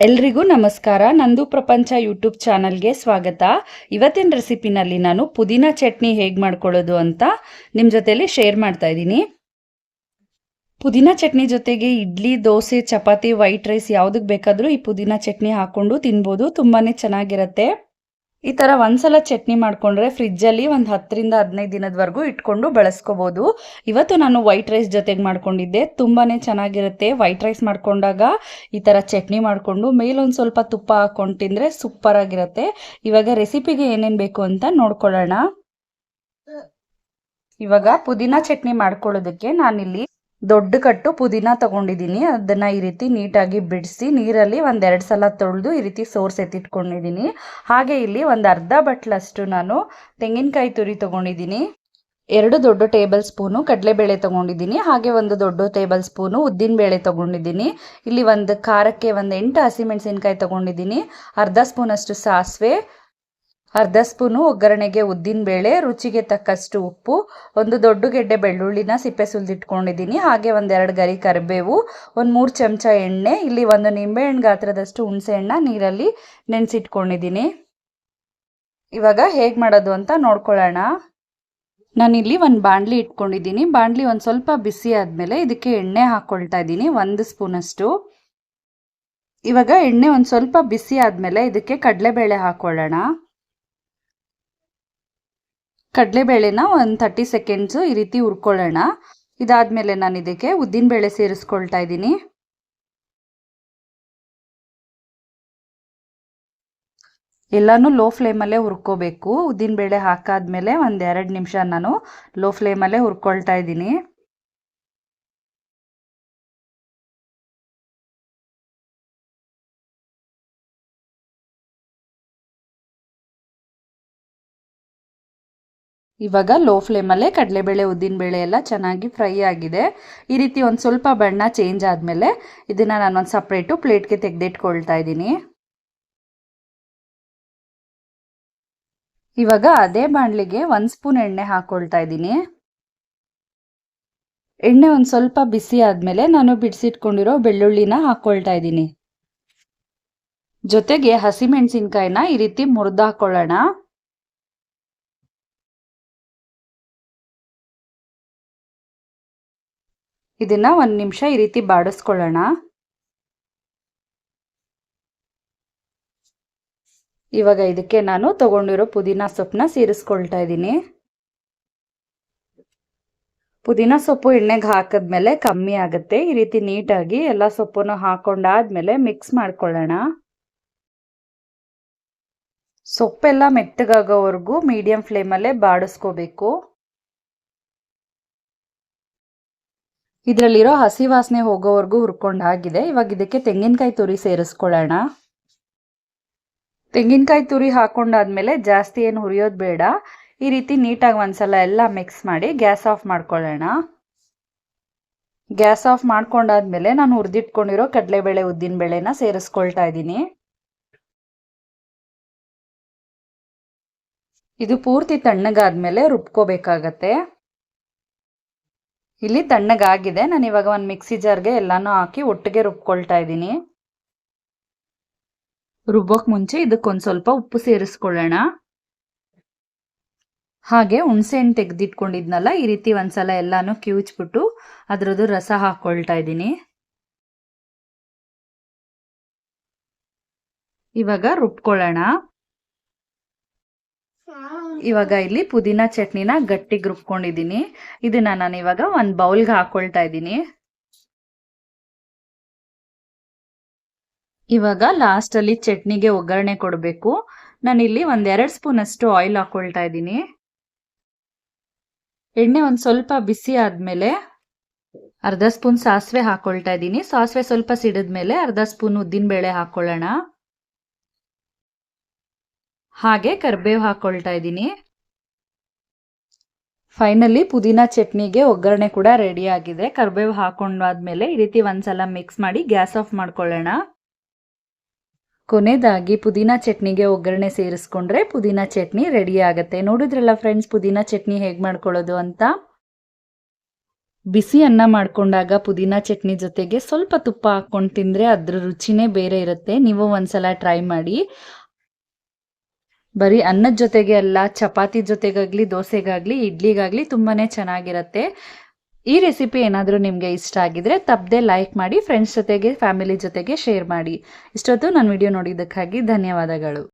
ಎಲ್ರಿಗೂ ನಮಸ್ಕಾರ. ನಂದು ಪ್ರಪಂಚ ಯೂಟ್ಯೂಬ್ ಚಾನಲ್ಗೆ ಸ್ವಾಗತ. ಇವತ್ತಿನ ರೆಸಿಪಿನಲ್ಲಿ ನಾನು ಪುದೀನ ಚಟ್ನಿ ಹೇಗೆ ಮಾಡ್ಕೊಳ್ಳೋದು ಅಂತ ನಿಮ್ಮ ಜೊತೆಲಿ ಶೇರ್ ಮಾಡ್ತಾ ಇದ್ದೀನಿ. ಪುದೀನ ಚಟ್ನಿ ಜೊತೆಗೆ ಇಡ್ಲಿ, ದೋಸೆ, ಚಪಾತಿ, ವೈಟ್ ರೈಸ್ ಯಾವುದಕ್ಕೆ ಬೇಕಾದರೂ ಈ ಪುದೀನ ಚಟ್ನಿ ಹಾಕ್ಕೊಂಡು ತಿನ್ಬೋದು. ತುಂಬಾ ಚೆನ್ನಾಗಿರುತ್ತೆ. ಈ ಥರ ಒಂದ್ಸಲ ಚಟ್ನಿ ಮಾಡಿಕೊಂಡ್ರೆ ಫ್ರಿಜ್ಜಲ್ಲಿ ಒಂದು ಹತ್ತರಿಂದ ಹದಿನೈದು ದಿನದವರೆಗೂ ಇಟ್ಕೊಂಡು ಬಳಸ್ಕೋಬೋದು. ಇವತ್ತು ನಾನು ವೈಟ್ ರೈಸ್ ಜೊತೆಗೆ ಮಾಡ್ಕೊಂಡಿದ್ದೆ. ತುಂಬಾ ಚೆನ್ನಾಗಿರುತ್ತೆ. ವೈಟ್ ರೈಸ್ ಮಾಡ್ಕೊಂಡಾಗ ಈ ಥರ ಚಟ್ನಿ ಮಾಡಿಕೊಂಡು ಮೇಲೊಂದು ಸ್ವಲ್ಪ ತುಪ್ಪ ಹಾಕ್ಕೊಂಡು ತಿಂದರೆ ಸೂಪರ್ ಆಗಿರುತ್ತೆ. ಇವಾಗ ರೆಸಿಪಿಗೆ ಏನೇನು ಬೇಕು ಅಂತ ನೋಡ್ಕೊಳ್ಳೋಣ. ಇವಾಗ ಪುದೀನ ಚಟ್ನಿ ಮಾಡ್ಕೊಳ್ಳೋದಕ್ಕೆ ನಾನಿಲ್ಲಿ ದೊಡ್ಡ ಕಟ್ಟು ಪುದೀನ ತಗೊಂಡಿದ್ದೀನಿ. ಅದನ್ನ ಈ ರೀತಿ ನೀಟಾಗಿ ಬಿಡಿಸಿ ನೀರಲ್ಲಿ ಒಂದೆರಡು ಸಲ ತೊಳೆದು ಈ ರೀತಿ ಸೋರ್ಸ್ ಎತ್ತಿಟ್ಕೊಂಡಿದ್ದೀನಿ ಹಾಗೆ ಇಲ್ಲಿ ಒಂದು ಅರ್ಧ ಬಟ್ಲಷ್ಟು ನಾನು ತೆಂಗಿನಕಾಯಿ ತುರಿ ತಗೊಂಡಿದ್ದೀನಿ. ಎರಡು ದೊಡ್ಡ ಟೇಬಲ್ ಸ್ಪೂನು ಕಡಲೆಬೇಳೆ ತಗೊಂಡಿದ್ದೀನಿ. ಹಾಗೆ ಒಂದು ದೊಡ್ಡ ಟೇಬಲ್ ಸ್ಪೂನು ಉದ್ದಿನಬೇಳೆ ತಗೊಂಡಿದ್ದೀನಿ. ಇಲ್ಲಿ ಒಂದು ಖಾರಕ್ಕೆ ಒಂದು ಎಂಟು ಹಸಿಮೆಣಸಿನ್ಕಾಯಿ ತಗೊಂಡಿದ್ದೀನಿ. ಅರ್ಧ ಸ್ಪೂನಷ್ಟು ಸಾಸಿವೆ ಅರ್ಧ ಸ್ಪೂನು ಒಗ್ಗರಣೆಗೆ ಉದ್ದಿನಬೇಳೆ ರುಚಿಗೆ ತಕ್ಕಷ್ಟು ಉಪ್ಪು, ಒಂದು ದೊಡ್ಡ ಗೆಡ್ಡೆ ಬೆಳ್ಳುಳ್ಳಿನ ಸಿಪ್ಪೆ ಸುಲಿದಿಟ್ಕೊಂಡಿದ್ದೀನಿ. ಹಾಗೆ ಒಂದೆರಡು ಗರಿ ಕರಿಬೇವು, ಒಂದು ಮೂರು ಚಮಚ ಎಣ್ಣೆ, ಇಲ್ಲಿ ಒಂದು ನಿಂಬೆಹಣ್ಣು ಗಾತ್ರದಷ್ಟು ಹುಣಸೆಹಣ್ಣ ನೀರಲ್ಲಿ ನೆನೆಸಿಟ್ಕೊಂಡಿದ್ದೀನಿ. ಇವಾಗ ಹೇಗೆ ಮಾಡೋದು ಅಂತ ನೋಡ್ಕೊಳ್ಳೋಣ. ನಾನಿಲ್ಲಿ ಒಂದು ಬಾಣಲಿ ಇಟ್ಕೊಂಡಿದ್ದೀನಿ. ಬಾಣಲಿ ಒಂದು ಸ್ವಲ್ಪ ಬಿಸಿ ಆದಮೇಲೆ ಇದಕ್ಕೆ ಎಣ್ಣೆ ಹಾಕ್ಕೊಳ್ತಾ ಇದ್ದೀನಿ, ಒಂದು ಸ್ಪೂನಷ್ಟು. ಇವಾಗ ಎಣ್ಣೆ ಒಂದು ಸ್ವಲ್ಪ ಬಿಸಿ ಆದಮೇಲೆ ಇದಕ್ಕೆ ಕಡಲೆಬೇಳೆ ಹಾಕ್ಕೊಳ್ಳೋಣ ಕಡಲೆಬೇಳೆನ ಒಂದು ತರ್ಟಿ ಸೆಕೆಂಡ್ಸು ಈ ರೀತಿ ಹುರ್ಕೊಳ್ಳೋಣ. ಇದಾದಮೇಲೆ ನಾನು ಇದಕ್ಕೆ ಉದ್ದಿನಬೇಳೆ ಸೇರಿಸ್ಕೊಳ್ತಾ ಇದ್ದೀನಿ. ಎಲ್ಲನೂ ಲೋ ಫ್ಲೇಮಲ್ಲೇ ಹುರ್ಕೋಬೇಕು. ಉದ್ದಿನಬೇಳೆ ಹಾಕಾದ್ಮೇಲೆ ಒಂದು ಎರಡು ನಿಮಿಷ ನಾನು ಲೋ ಫ್ಲೇಮಲ್ಲೇ ಹುರ್ಕೊಳ್ತಾ ಇದ್ದೀನಿ. ಇವಾಗ ಲೋ ಫ್ಲೇಮಲ್ಲೇ ಕಡಲೆಬೇಳೆ ಉದ್ದಿನಬೇಳೆ ಎಲ್ಲ ಚೆನ್ನಾಗಿ ಫ್ರೈ ಆಗಿದೆ. ಈ ರೀತಿ ಒಂದು ಸ್ವಲ್ಪ ಬಣ್ಣ ಚೇಂಜ್ ಆದಮೇಲೆ ಇದನ್ನು ನಾನೊಂದು ಸಪ್ರೇಟು ಪ್ಲೇಟ್ಗೆ ತೆಗೆದಿಟ್ಕೊಳ್ತಾ ಇದ್ದೀನಿ. ಇವಾಗ ಅದೇ ಬಾಣಲಿಗೆ ಒಂದು ಸ್ಪೂನ್ ಎಣ್ಣೆ ಹಾಕ್ಕೊಳ್ತಾ ಇದ್ದೀನಿ. ಎಣ್ಣೆ ಒಂದು ಸ್ವಲ್ಪ ಬಿಸಿ ಆದಮೇಲೆ ನಾನು ಬಿಡಿಸಿಟ್ಕೊಂಡಿರೋ ಬೆಳ್ಳುಳ್ಳಿನ ಹಾಕ್ಕೊಳ್ತಾ ಇದ್ದೀನಿ. ಜೊತೆಗೆ ಹಸಿಮೆಣಸಿನ್ಕಾಯಿನ ಈ ರೀತಿ ಮುರಿದು ಇದನ್ನ ಒಂದು ನಿಮಿಷ ಈ ರೀತಿ ಬಾಡಿಸ್ಕೊಳ್ಳೋಣ. ಇವಾಗ ಇದಕ್ಕೆ ನಾನು ತಗೊಂಡಿರೋ ಪುದೀನ ಸೊಪ್ಪನ್ನ ಸೇರಿಸ್ಕೊಳ್ತಾ ಇದ್ದೀನಿ. ಪುದೀನ ಸೊಪ್ಪು ಎಣ್ಣೆಗೆ ಹಾಕಿದ್ಮೇಲೆ ಕಮ್ಮಿ ಆಗುತ್ತೆ. ಈ ರೀತಿ ನೀಟಾಗಿ ಎಲ್ಲ ಸೊಪ್ಪನ್ನು ಹಾಕೊಂಡಾದ್ಮೇಲೆ ಮಿಕ್ಸ್ ಮಾಡ್ಕೊಳ್ಳೋಣ. ಸೊಪ್ಪೆಲ್ಲ ಮೆತ್ತಗಾಗೋವರೆಗೂ ಮೀಡಿಯಂ ಫ್ಲೇಮಲ್ಲೇ ಬಾಡಿಸ್ಕೋಬೇಕು. ಇದರಲ್ಲಿರೋ ಹಸಿ ವಾಸನೆ ಹೋಗೋವರೆಗೂ ಹುರ್ಕೊಂಡಾಗಿದೆ ಇವಾಗ ಇದಕ್ಕೆ ತೆಂಗಿನಕಾಯಿ ತುರಿ ಸೇರಿಸ್ಕೊಳ್ಳೋಣ. ತೆಂಗಿನಕಾಯಿ ತುರಿ ಹಾಕೊಂಡಾದ್ಮೇಲೆ ಜಾಸ್ತಿ ಏನು ಹುರಿಯೋದು ಬೇಡ. ಈ ರೀತಿ ನೀಟಾಗಿ ಒಂದ್ಸಲ ಎಲ್ಲ ಮಿಕ್ಸ್ ಮಾಡಿ ಗ್ಯಾಸ್ ಆಫ್ ಮಾಡ್ಕೊಳ್ಳೋಣ. ಗ್ಯಾಸ್ ಆಫ್ ಮಾಡ್ಕೊಂಡಾದ್ಮೇಲೆ ನಾನು ಹುರಿದಿಟ್ಕೊಂಡಿರೋ ಕಡಲೆಬೇಳೆ ಉದ್ದಿನಬೇಳೆನ ಸೇರಿಸ್ಕೊಳ್ತಾ ಇದ್ದೀನಿ. ಇದು ಪೂರ್ತಿ ತಣ್ಣಗಾದ್ಮೇಲೆ ರುಬ್ಕೋಬೇಕಾಗತ್ತೆ. ಇಲ್ಲಿ ತಣ್ಣಗಾಗಿದೆ. ನಾನು ಇವಾಗ ಒಂದು ಮಿಕ್ಸಿ ಜಾರ್ಗೆ ಎಲ್ಲಾನು ಹಾಕಿ ಒಟ್ಟಿಗೆ ರುಬ್ಕೊಳ್ತಾ ಇದ್ದೀನಿ. ರುಬ್ಬೋಕ್ ಮುಂಚೆ ಇದಕ್ಕೊಂದು ಸ್ವಲ್ಪ ಉಪ್ಪು ಸೇರಿಸ್ಕೊಳ್ಳೋಣ. ಹಾಗೆ ಹುಣಸೆ ಹಣ್ಣು ತೆಗೆದಿಟ್ಕೊಂಡಿದ್ನಲ್ಲ, ಈ ರೀತಿ ಒಂದ್ಸಲ ಎಲ್ಲಾನು ಕಿವುಚ್ಬಿಟ್ಟು ಅದರದ್ದು ರಸ ಹಾಕೊಳ್ತಾ ಇದ್ದೀನಿ. ಇವಾಗ ರುಬ್ಕೊಳ್ಳೋಣ. ಇವಾಗ ಇಲ್ಲಿ ಪುದೀನ ಚಟ್ನಿನ ಗಟ್ಟಿ ರುಬ್ಕೊಂಡಿದ್ದೀನಿ. ಇದನ್ನ ನಾನು ಇವಾಗ ಒಂದು ಬೌಲ್ಗೆ ಹಾಕೊಳ್ತಾ ಇದ್ದೀನಿ. ಇವಾಗ ಲಾಸ್ಟಲ್ಲಿ ಚಟ್ನಿಗೆ ಒಗ್ಗರಣೆ ಕೊಡಬೇಕು. ಒಂದ್ ಒಂದೆರಡು ಸ್ಪೂನ್ ಅಷ್ಟು ಆಯಿಲ್ ಹಾಕೊಳ್ತಾ ಇದ್ದೀನಿ. ಎಣ್ಣೆ ಒಂದ್ ಸ್ವಲ್ಪ ಬಿಸಿ ಆದ್ಮೇಲೆ ಅರ್ಧ ಸ್ಪೂನ್ ಸಾಸಿವೆ ಹಾಕೊಳ್ತಾ ಇದ್ದೀನಿ. ಸಾಸಿವೆ ಸ್ವಲ್ಪ ಸಿಡಿದ್ಮೇಲೆ ಅರ್ಧ ಸ್ಪೂನ್ ಉದ್ದಿನ ಬೇಳೆ ಹಾಕೊಳ್ಳೋಣ. ಹಾಗೆ ಕರಿಬೇವು ಹಾಕೊಳ್ತಾ ಇದ್ದೀನಿ. ಫೈನಲಿ ಪುದೀನ ಚಟ್ನಿಗೆ ಒಗ್ಗರಣೆ ಕೂಡ ರೆಡಿ ಆಗಿದೆ. ಕರಿಬೇವು ಹಾಕೊಂಡಾದ್ಮೇಲೆ ಈ ರೀತಿ ಒಂದ್ಸಲ ಮಿಕ್ಸ್ ಮಾಡಿ ಗ್ಯಾಸ್ ಆಫ್ ಮಾಡ್ಕೊಳ್ಳೋಣ. ಕೊನೆಯದಾಗಿ ಪುದೀನ ಚಟ್ನಿಗೆ ಒಗ್ಗರಣೆ ಸೇರಿಸ್ಕೊಂಡ್ರೆ ಪುದೀನ ಚಟ್ನಿ ರೆಡಿ ಆಗುತ್ತೆ. ನೋಡಿದ್ರಲ್ಲ ಫ್ರೆಂಡ್ಸ್ ಪುದೀನ ಚಟ್ನಿ ಹೇಗೆ ಮಾಡ್ಕೊಳ್ಳೋದು ಅಂತ? ಬಿಸಿ ಅನ್ನ ಮಾಡ್ಕೊಂಡಾಗ ಪುದೀನ ಚಟ್ನಿ ಜೊತೆಗೆ ಸ್ವಲ್ಪ ತುಪ್ಪ ಹಾಕ್ಕೊಂಡು ತಿಂದರೆ ಅದ್ರ ರುಚಿನೇ ಬೇರೆ ಇರುತ್ತೆ. ನೀವು ಒಂದ್ಸಲ ಟ್ರೈ ಮಾಡಿ. ಬರೀ ಅನ್ನದ ಜೊತೆಗೆ ಅಲ್ಲ, ಚಪಾತಿ ಜೊತೆಗಾಗಲಿ, ದೋಸೆಗಾಗಲಿ, ಇಡ್ಲಿಗಾಗಲಿ ತುಂಬಾ ಚೆನ್ನಾಗಿರುತ್ತೆ. ಈ ರೆಸಿಪಿ ಏನಾದರೂ ನಿಮಗೆ ಇಷ್ಟ ಆಗಿದ್ರೆ ತಪ್ಪದೆ ಲೈಕ್ ಮಾಡಿ ಫ್ರೆಂಡ್ಸ್ ಜೊತೆಗೆ ಫ್ಯಾಮಿಲಿ ಜೊತೆಗೆ ಶೇರ್ ಮಾಡಿ. ಇಷ್ಟೊತ್ತು ನನ್ನ ವಿಡಿಯೋ ನೋಡಿದ್ದಕ್ಕಾಗಿ ಧನ್ಯವಾದಗಳು.